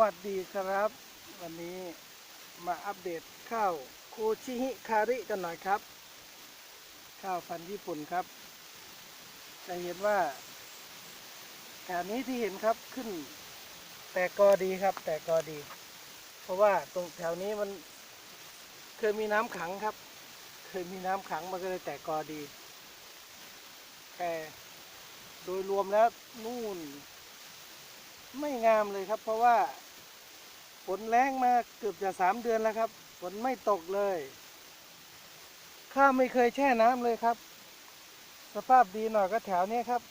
วัสดีครับ วันนี้มาอัปเดตข้าวโคชิฮิคาริกันหน่อยครับ ข้าวพันธุ์ญี่ปุ่นครับ จะเห็นว่าแถวนี้ที่เห็นครับขึ้น แต่กอดีครับ แต่กอดี เพราะว่าตรงแถวนี้มันเคยมีน้ำขังครับ เคยมีน้ำขังมันก็เลยแตกกอดี แต่โดยรวมแล้วนู่น ไม่งามเลยครับ เพราะว่าฝนแรงมาเกือบจะสามเดือนแล้วครับฝนไม่ตกเลยข้าไม่เคยแช่น้ำเลยครับ สภาพดีหน่อยก็แถวเนี้ยครับ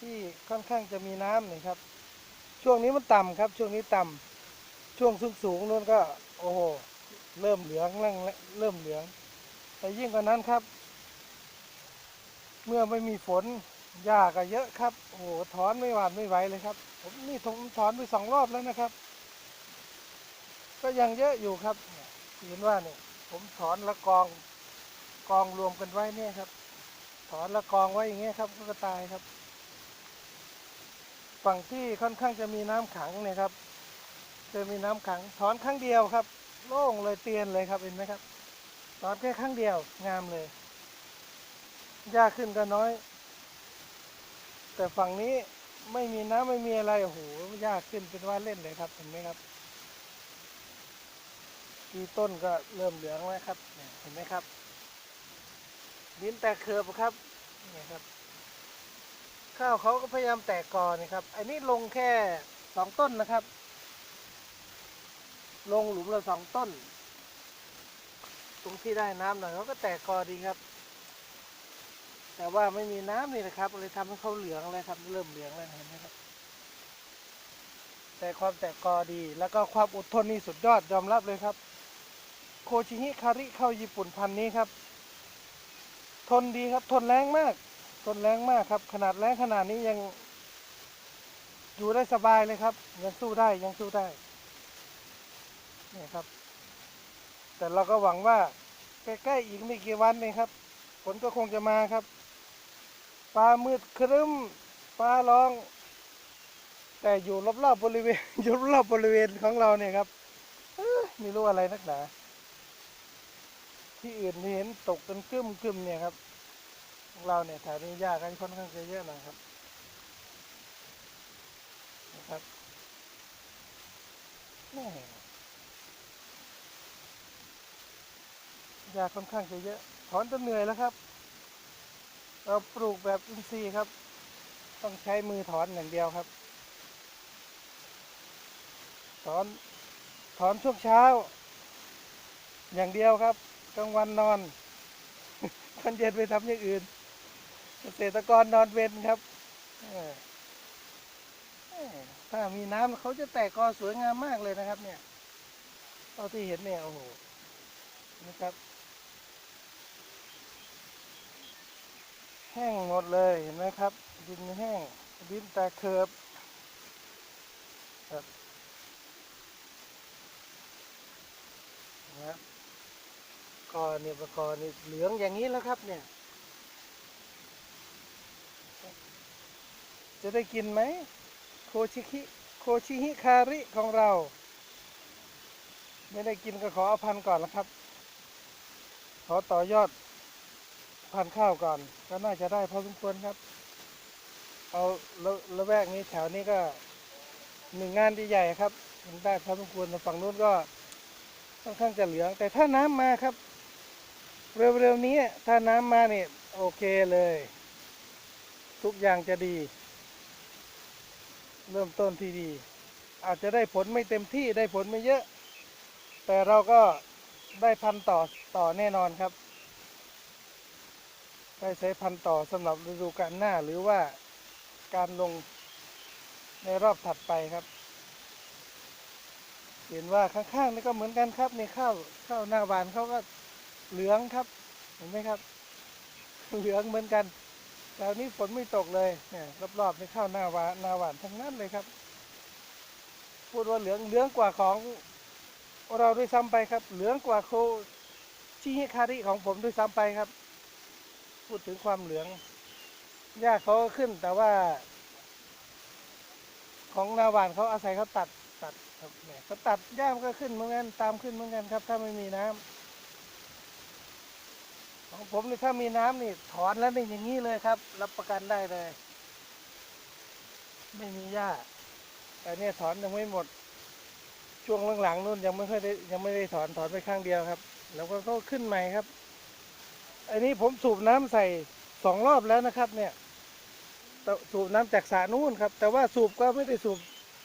ที่ค่อนข้างจะมีน้ำนี่ครับ ช่วงนี้มันต่ำครับ ช่วงนี้ต่ำช่วงสูงสูงนู้นก็ โอ้โหเริ่มเหลืองเริ่มเริ่มเหลือง แต่ยิ่งกว่านั้นครับ เมื่อไม่มีฝน หญ้าก็เยอะครับ โอ้โหถอนไม่หวานไม่ไหวเลยครับ ผมนี่ผมถอนไปสองรอบแล้วนะครับ ก็ยังเยอะอยู่ครับเห็นว่าเนี่ย ผมถอนละกองกองรวมกันไว้เนี่ยครับ ถอนละกองไว้อย่างเงี้ยครับก็ตายครับ ฝั่งที่ค่อนข้างจะมีน้ำขังเนี่ยครับ จะมีน้ำขังถอนครั้งเดียวครับ โล่งเลยเตียนเลยครับเห็นไหมครับ ถอนแค่ครั้งเดียวงามเลยหญ้าขึ้นก็น้อย แต่ฝั่งนี้ไม่มีน้ำไม่มีอะไร โอ้โห ยากขึ้นเป็นว่าเล่นเลยครับ เห็นไหมครับทีต้นก็เริ่มเหลืองแล้วครับเนี่ยเห็นไหมครับ ดินแตกเขือบครับ นี่ครับ ข้าวเขาก็พยายามแตกกอนี่ครับ อันนี้ลงแค่สองต้นนะครับ ลงหลุมละสองต้น ตรงที่ได้น้ำหน่อยเขาก็แตกกอดีครับ แต่ว่าไม่มีน้ำนี่นะครับเลยทำให้เขาเหลืองเลยครับเริ่มเหลืองแล้วเห็นไหมครับ แต่ความแตกกอดีแล้วก็ความอดทนนี่สุดยอดยอมรับเลยครับ โคชิฮิคาริเข้าญี่ปุ่นพันธุ์นี้ครับ ทนดีครับทนแรงมาก ทนแรงมากครับ ขนาดแรงขนาดนี้ยังอยู่ได้สบายเลยครับ ยังสู้ได้ยังสู้ได้นี่ครับ แต่เราก็หวังว่าใกล้ๆอีกไม่กี่วันเองครับฝนก็คงจะมาครับ ฟ้ามืดครึ้มฟ้าร้อง แต่อยู่รอบๆบริเวณอยู่รอบบริเวณของเราเนี่ยครับไม่รู้อะไรนักหนาที่อื่นที่เห็นตกกันกึ้มกึ้มๆเนี่ยครับของเราเนี่ยแถวนี้ยากกันค่อนข้างจะเยอะหน่อยครับนะครับแม่ยากค่อนข้างจะเยอะถอนจนเหนื่อยแล้วครับ เราปลูกแบบอินทรีย์ครับ ต้องใช้มือถอนอย่างเดียวครับ ถอนถอนช่วงเช้า อย่างเดียวครับกลางวันนอนตอนเย็นไปทำอย่างอื่น เกษตรกรนอนเว้นครับถ้ามีน้ำเขาจะแตกกอสวยงามมากเลยนะครับ เนี่ยเท่าที่เห็นเนี่ยโอ้โหนะครับ ห้งหมดเลยเห็นไหมครับ ดินแห้ง ดินแตกเคิบครับนะครับกอเนี่ยประกอนี่เหลืองอย่างนี้แล้วครับเนี่ย จะได้กินไหมโคชิคิโคชิฮิคาริของเรา ไม่ได้กินก็ขอเอาพันก่อนนะครับ ขอต่อยอด พันข้าวก่อน ก็น่าจะได้พอสมควรครับ เอาละละแวกนี้แถวนี้ก็หนึ่งงานที่ใหญ่ครับมันได้พอสมควรแต่ฝั่งนู้นก็ค่อนข้างจะเหลือง แต่ถ้าน้ำมาครับ เร็วๆนี้ถ้าน้ำมาเนี่ยโอเคเลย ทุกอย่างจะดี เริ่มต้นที่ดี อาจจะได้ผลไม่เต็มที่ได้ผลไม่เยอะ แต่เราก็ได้พันต่อต่อแน่นอนครับ ได้ใช้พันธุ์ต่อสำหรับฤดูกาลหน้าหรือว่าการลงในรอบถัดไปครับ เห็นว่าข้างๆนี่ก็เหมือนกันครับในข้าวข้าวหน้าหวานเขาก็เหลืองครับ เห็นไหมครับ เหลืองเหมือนกันแต่วนี้ฝนไม่ตกเลยเนี่ยรอบๆในข้าวหน้าหวานหน้าหวานทั้งนั้นเลยครับ พูดว่าเหลืองเหลืองกว่าของเราด้วยซ้ำไปครับ เหลืองกว่าโคชิฮิคาริของผมด้วยซ้ำไปครับ พูดถึงความเหลืองหญ้าเขาก็ขึ้นแต่ว่า ของนาหวานเขาอาศัยเขาตัดตัดครับแหมก็ตัดหญ้ามันก็ขึ้นเหมือนกันตามขึ้นเหมือนกันครับ ถ้าไม่มีน้ำของผมนี่ถ้ามีน้ำนี่ถอนแล้วนี่อย่างนี้เลยครับ รับประกันได้เลย ไม่มีหญ้าแต่เนี่ยถอนยังไม่หมด ช่วงหลังๆนู่นยังไม่ค่อยได้ยังไม่ได้ถอนถอนไปข้างเดียวครับ แล้วก็ขึ้นใหม่ครับ อันนี้ผมสูบน้ำใส่สองรอบแล้วนะครับเนี่ยต่สูบน้ำจากสระนู่นครับ แต่ว่าสูบก็ไม่ได้สูบ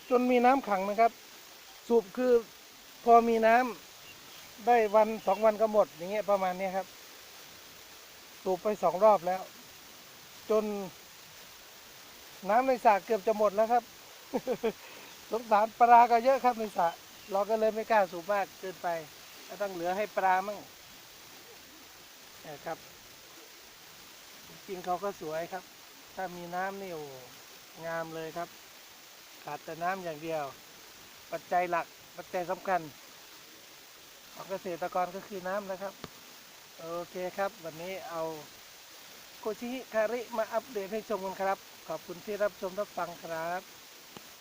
จนมีน้ำขังนะครับ สูบคือพอมีน้ำได้วันสองวันก็หมดอย่างเงี้ยประมาณเนี้ยครับ สูบไปสองรอบแล้ว จน น้ำในสระเกือบจะหมดแล้วครับสงสารปลาก็เยอะครับในสระเราก็เลยไม่กล้าสูบมากเกินไปก็ต้องเหลือให้ปลามั่ง นะครับ จริงๆเขาก็สวยครับ ถ้ามีน้ำนี่โอ้งามเลยครับ ขาดแต่น้ำอย่างเดียว ปัจจัยหลักปัจจัยสำคัญ ของเกษตรกรก็คือน้ำนะครับ โอเคครับ วันนี้เอาโคชิฮิคาริมาอัปเดตให้ชมกันครับ ขอบคุณที่รับชมรับฟังครับ